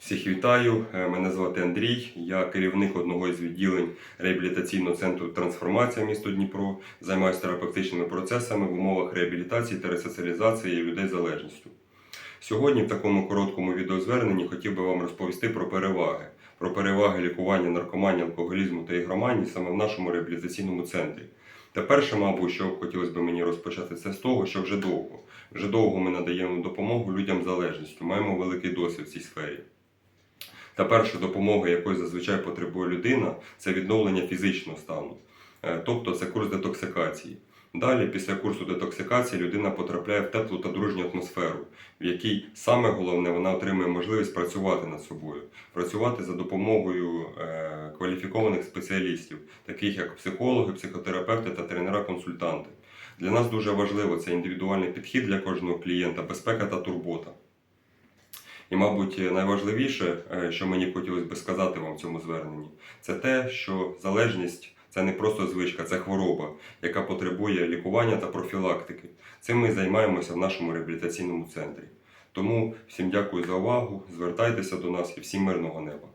Всіх вітаю, Е, мене звати Андрій. Я керівник одного із відділень реабілітаційного центру Трансформація місто Дніпро. Займаюся терапевтичними процесами в умовах реабілітації та ресоціалізації людей з залежністю. Сьогодні в такому короткому відеозверненні хотів би вам розповісти про переваги, про переваги лікування наркоманії, алкоголізму та ігроманії саме в нашому реабілітаційному центрі. Та перше, мабуть, що хотілося б мені розпочати, це з того, що вже довго. Вже довго ми надаємо допомогу людям з залежністю, маємо великий досвід в цій сфері. Та перша допомога, якої зазвичай потребує людина, це відновлення фізичного стану, Е, тобто це курс детоксикації. Далі, після курсу детоксикації, людина потрапляє в теплу та дружню атмосферу, в якій саме головне вона отримує можливість працювати над собою, працювати за допомогою е, кваліфікованих спеціалістів, таких як психологи, психотерапевти та тренера-консультанти. Для нас дуже важливо це індивідуальний підхід для кожного клієнта, безпека та турбота. І, мабуть, найважливіше, е, що мені хотілося би сказати вам в цьому зверненні, це те, що залежність це не просто звичка, це хвороба, яка потребує лікування та профілактики. Цим ми займаємося в нашому реабілітаційному центрі. Тому всім дякую за увагу, звертайтеся до нас і всім мирного неба.